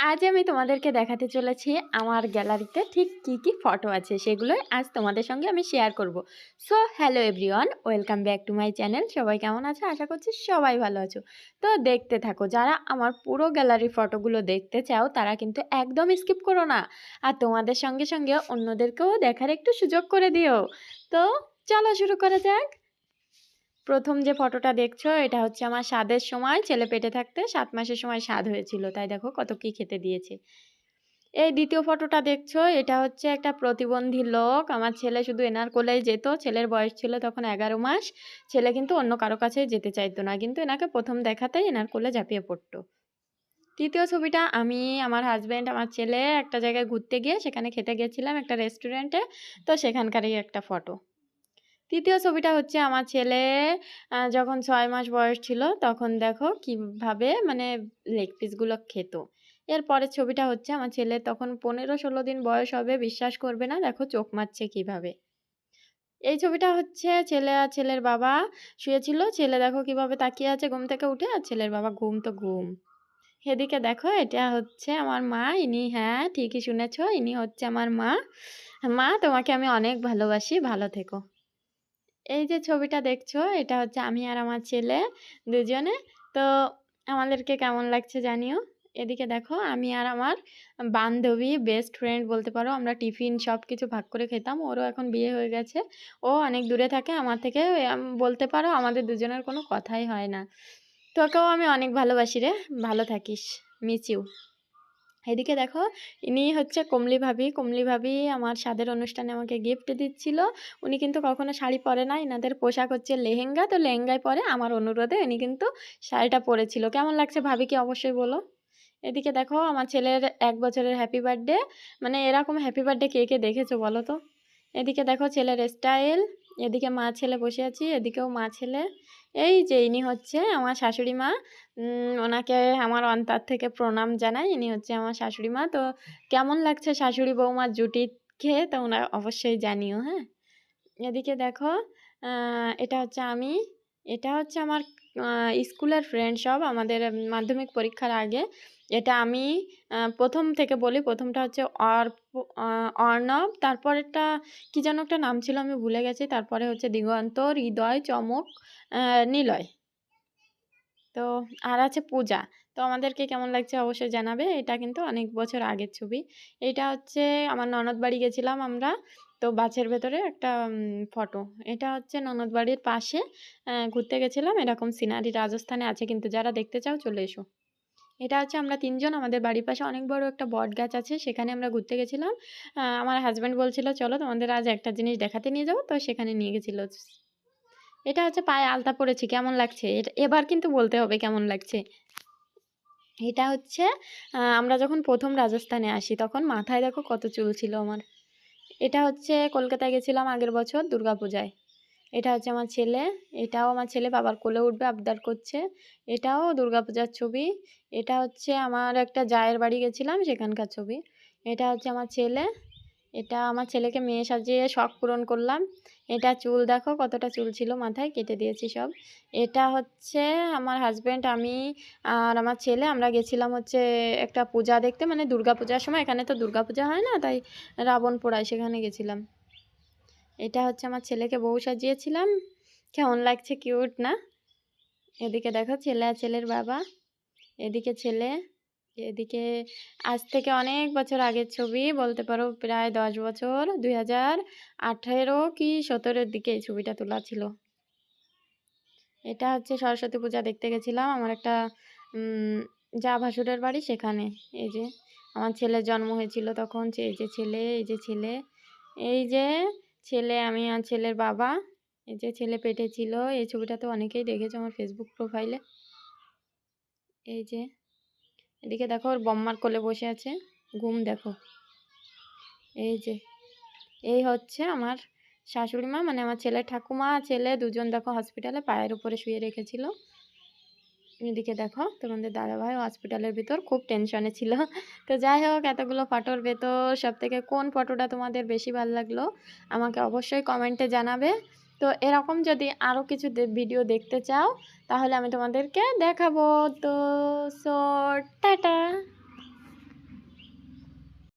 আজ আমি তোমাদেরকে দেখাতে চলেছি আমার গ্যালারিতে ঠিক কী কী ফটো আছে সেগুলোই আজ তোমাদের সঙ্গে আমি শেয়ার করব। So hello everyone welcome back to my channel সবাই কেমন আছে? আশা করছি সবাই ভালো আছো। তো দেখতে থাকো, যারা আমার পুরো গ্যালারির ফটোগুলো দেখতে চাও, তারা কিন্তু একদম স্কিপ করো না। আর তোমাদের সঙ্গে সঙ্গে অন্যদেরকেও দেখার একটু সুযোগ করে দিও। তো চলো শুরু করা যাক। প্রথম যে ফটোটা দেখছ, এটা হচ্ছে আমার স্বাদের সময়। ছেলে পেটে থাকতে সাত মাসের সময় স্বাদ হয়েছিল। তাই দেখো কত কি খেতে দিয়েছে। এই দ্বিতীয় ফটোটা দেখছ, এটা হচ্ছে একটা প্রতিবন্ধী লোক। আমার ছেলে শুধু এনার কোলেই যেত। ছেলের বয়স ছিল তখন এগারো মাস। ছেলে কিন্তু অন্য কারও কাছেই যেতে চাইতো না। কিন্তু এনাকে প্রথম দেখাতেই এনার কোলে ঝাঁপিয়ে পড়তো। তৃতীয় ছবিটা আমি, আমার হাজব্যান্ড আমার ছেলে একটা জায়গায় ঘুরতে গিয়ে সেখানে খেতে গেছিলাম একটা রেস্টুরেন্টে তো সেখানকারই একটা ফটো তৃতীয় ছবিটা হচ্ছে আমার ছেলে যখন ছয় মাস বয়স ছিল তখন দেখো কীভাবে মানে লেগ পিসগুলো খেত। এর পরের ছবিটা হচ্ছে আমার ছেলে তখন পনেরো ষোলো দিন বয়স হবে, বিশ্বাস করবে না, দেখো চোখ মারছে কীভাবে। এই ছবিটা হচ্ছে ছেলে আর ছেলের বাবা শুয়েছিল, ছেলে দেখো কীভাবে তাকিয়ে আছে ঘুম থেকে উঠে আর ছেলের বাবা ঘুম তো ঘুম। এদিকে দেখো এটা হচ্ছে আমার মা, ইনি হ্যাঁ ঠিকই শুনেছো, ইনি হচ্ছে আমার মা। মা তোমাকে আমি অনেক ভালোবাসি, ভালো থেকো। এই যে ছবিটা দেখছ, এটা হচ্ছে আমি আর আমার ছেলে দুজনে। তো আমাদেরকে কেমন লাগছে জানিও? এদিকে দেখো, আমি আর আমার বান্ধবী বেস্ট ফ্রেন্ড বলতে পারো, আমরা টিফিন সব কিছু ভাগ করে খেতাম। ওরও এখন বিয়ে হয়ে গেছে। ও অনেক দূরে থাকে, আমার থেকে বলতে পারো আমাদের দুজনের কোনো কথাই হয় না। তোকেও আমি অনেক ভালোবাসি রে। ভালো থাকিস। মিস ইউ এদিকে দেখো, ইনি হচ্ছে কমলি ভাবি। কমলি ভাবি আমার স্বাদের অনুষ্ঠানে আমাকে গিফট দিচ্ছিল। উনি কিন্তু কখনো শাড়ি পরে না। এনাদের পোশাক হচ্ছে লেহেঙ্গা। তো লেহেঙ্গায় পরে আমার অনুরোধে উনি কিন্তু শাড়িটা পরেছিল। কেমন লাগছে ভাবি ভাবিকে অবশ্যই বলো? এদিকে দেখো, আমার ছেলের এক বছরের হ্যাপি বার্থডে মানে এরকম হ্যাপি বার্থডে কে কে দেখেছ বলো তো? এদিকে দেখো ছেলের স্টাইল এদিকে মা ছেলে বসে আছি। এদিকেও মা ছেলে। এই যে ইনি হচ্ছে আমার শাশুড়ি মা। ওনাকে আমার অন্তর থেকে প্রণাম জানাই। ইনি হচ্ছে আমার শাশুড়ি মা। তো কেমন লাগছে শাশুড়ি বৌমার জুটি খেয়ে? তো ওনার অবশ্যই জানিও হ্যাঁ? এদিকে দেখো এটা হচ্ছে আমি। এটা হচ্ছে আমার স্কুলের ফ্রেন্ড সব। আমাদের মাধ্যমিক পরীক্ষার আগে। এটা আমি প্রথম থেকে বলি। প্রথমটা হচ্ছে অর্ণব, তারপরেরটা কি যেন একটা নাম ছিল, আমি ভুলে গেছি। তারপরে হচ্ছে দিগন্ত, হৃদয়, চমক নিলয়। তো আর আছে পূজা। তো আমাদেরকে কেমন লাগছে অবশ্যই জানাবে। এটা কিন্তু অনেক বছর আগের ছবি। এটা হচ্ছে আমার ননদ বাড়ি গেছিলাম আমরা। তো বাসের ভেতরে একটা ফটো। এটা হচ্ছে ননদ বাড়ির পাশে ঘুরতে গেছিলাম। এরকম সিনারি রাজস্থানে আছে, কিন্তু যারা দেখতে চাও চলে এসো। এটা হচ্ছে আমরা তিনজন, আমাদের বাড়ির পাশে অনেক বড় একটা বট গাছ আছে, সেখানে আমরা ঘুরতে গেছিলাম। আমার হাজব্যান্ড বলছিল, চলো তোমাদের আজ একটা জিনিস দেখাতে নিয়ে যাব তো সেখানে নিয়ে গেছিল। এটা হচ্ছে পায়ে আলতা পড়েছি, কেমন লাগছে? এটা, এবার কিন্তু বলতে হবে কেমন লাগছে। এটা হচ্ছে আমরা যখন প্রথম রাজস্থানে আসি, তখন মাথায় দেখো কত চুল ছিল আমার। এটা হচ্ছে কলকাতায় গেছিলাম আগের বছর দুর্গাপূজায়। এটা হচ্ছে আমার ছেলে, এটাও আমার ছেলে বাবার কোলে উঠবে, আবদার করছে। এটাও দুর্গাপূজার ছবি। এটা হচ্ছে আমার একটা জায়ের বাড়ি গেছিলাম, সেখানকার ছবি। এটা হচ্ছে আমার ছেলে। এটা আমার ছেলেকে মেয়ে সাজিয়ে শখ পূরণ করলাম। এটা চুল দেখো, কতটা চুল ছিল মাথায়, কেটে দিয়েছি সব। এটা হচ্ছে আমার হাজব্যান্ড আমি আর আমার ছেলে, আমরা গেছিলাম হচ্ছে একটা পূজা দেখতে মানে দুর্গা পূজার সময়। এখানে তো দুর্গা পূজা হয় না, তাই রাবণ পোড়ায়, সেখানে গেছিলাম। এটা হচ্ছে আমার ছেলেকে বউ সাজিয়েছিলাম। কেমন লাগছে কিউট না? এদিকে দেখো ছেলে আর ছেলের বাবা। এদিকে ছেলে, এদিকে আজ থেকে অনেক বছর আগের ছবি, বলতে পারো প্রায় দশ বছর, দুই হাজার আঠেরো কি সতেরোর দিকে এই ছবিটা তোলা ছিল। এটা হচ্ছে সরস্বতী পূজা দেখতে গেছিলাম, আমার একটা যা ভাসুরের বাড়ি সেখানে। এই যে, আমার ছেলের জন্ম হয়েছিল তখন এই যে ছেলে, এই যে ছেলে, এই যে ছেলে, আমি আর ছেলের বাবা। এই যে ছেলে পেটে ছিল, এই ছবিটা তো অনেকেই দেখেছে আমার ফেসবুক প্রোফাইলে এই যে, এদিকে দেখো ওর বম্মার কোলে বসে আছে। ঘুম দেখো। এই যে, এই হচ্ছে আমার শাশুড়ি মা মানে আমার ছেলে ঠাকুমা। ছেলে দুজন দেখো হসপিটালে পায়ের উপরে শুয়ে রেখেছিল। এদিকে দেখো, তোমাদের দাদাভাই হসপিটালের ভিতর খুব টেনশনে ছিল। তো যাই হোক, এতগুলো ফটোর ভেতর সব থেকে কোন ফটোটা তোমাদের বেশি ভালো লাগল, আমাকে অবশ্যই কমেন্টে জানাবে। তো এরকম যদি আরও কিছু ভিডিও দেখতে চাও, তাহলে আমি তোমাদেরকে দেখাবো। তো সো টাটা!